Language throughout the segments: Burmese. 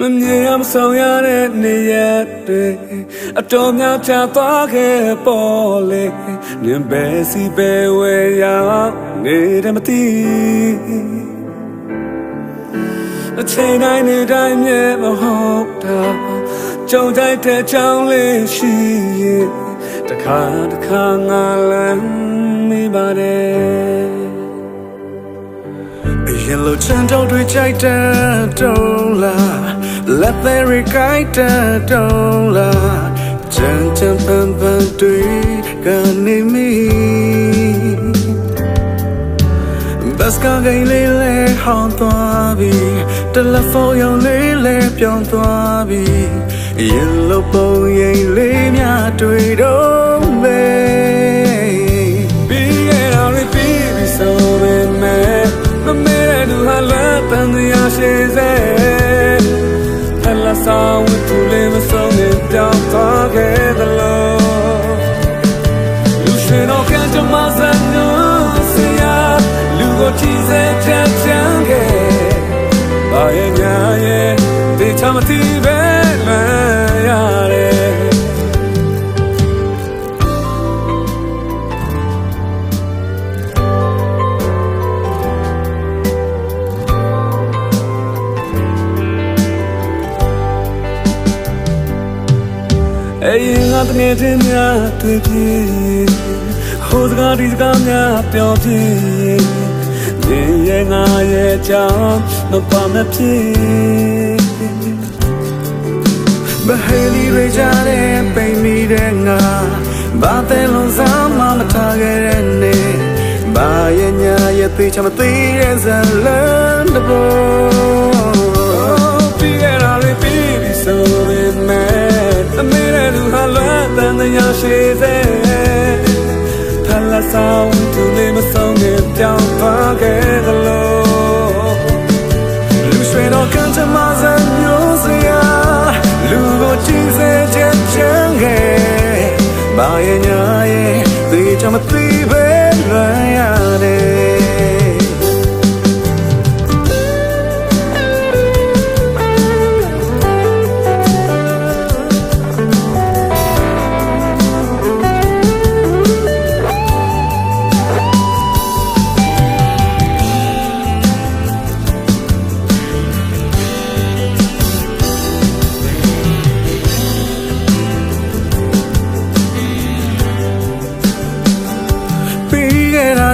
မမြင်ရမဆောင်ရတဲ့နေရက်တွေအတော်များချသွားခဲ့ပေါ်လေနင်ပဲစီပဲဝဲရောက်နေတယ်မသိအချိန်တိုင်းနေတိုင်းမြဲမဟုတ်တာကြုံတိုက်တဲ့ချောင်းလေးရှိရင်တခါတခါငါလမ်းမိပါတယ်အရင်လိုချမ်းတောက်တွေကြိုက်တဲ့တုံးလား လက်သေးရီကိုက်တဲ့တုံးလားချမ်းချမ်းပန်းပန်းတွေကနေမီဘတ်စကားကိန်းလေးလေးဟောင်းသွားပြီတယ်လီဖုန်းရောင်လေးလေးပြောင်းသွားပြီရင်လိုပုံရိပ်လေး ဝတ္ထုလေးမဆုံးနေပြောင်းသွားခဲ့သလိုလူရှင်တော့ကကြမစံနုစရာလူကိုကြည့်စေချမ်းချမ်းခဲ့ဘာရဲ့ညာရဲ့ဒီချမတိ အရင်ငါတငယ်ချင်းများတွေ့ပြီဟိုစကားဒီစကားများပြောဖြစ်နေရဲ့ငါရဲ့ကြောင့်မပါမဖြစ်ဘဟေလီရေကြတဲ့ပိန်မိတဲ့ငါဘာတဲ့လုံးစားမမထားခဲ့တဲ့နေဘာရဲ့ညာရဲ့သိချမသိတဲ့ဇလန်တဘော ရားရှိစေထလာဆောင်သူလေးမဆုံးနေပြောင်းသွားခဲ့သလိုလူရွှေတော့ကန်ချမစံမျိုးစရာလူကိုကြည့်စေချင်ချင်ခဲ့ဘာရဲ့ညာ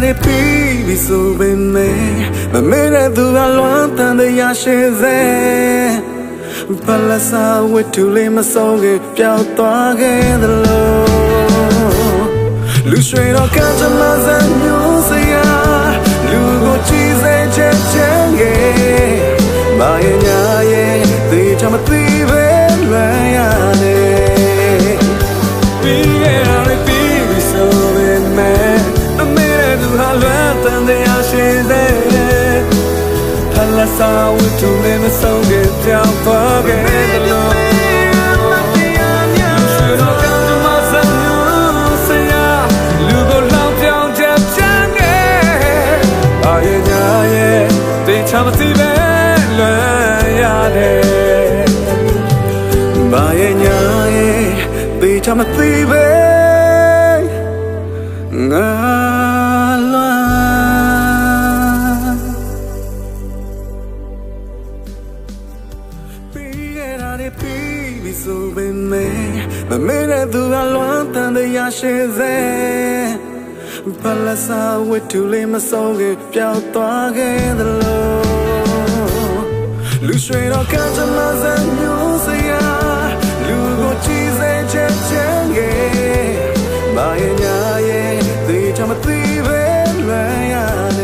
တာတွေပြီးပြီဆိုပေမဲ့မမေ့တဲ့သူကလွမ်းတန်တရားရှိစေဘလစာဝတ္ထုလေးမဆုံးခင်ပျောက်သွားခဲ့သလိုလူရွှေတော့ကံကြမ္မာစံမျိုးစ ထလာဆောင်ဝတ္ထုလေးမဆုံးခဲ့ပြောင်းသွားခဲ့သလိုတော့ကံကြမ္မာစံမျိုးစရာလူကိုလောင်ပြောင်းချက်ချမ်းခဲ့အာရဲ့ညာရဲ့ သူကလွမ်းတန်တရားရှင်စေဘလစာဝတ်တူလေးမဆုံးခင်ပျောက်သွားခဲ့သလိုလူရွှေတော့ကကြမစံမျိုးစရာလူကိုကြည်စေချက်ချမ်းငယ်မာရဲ့ညာရဲ့သိချမသိပဲလဲရတယ်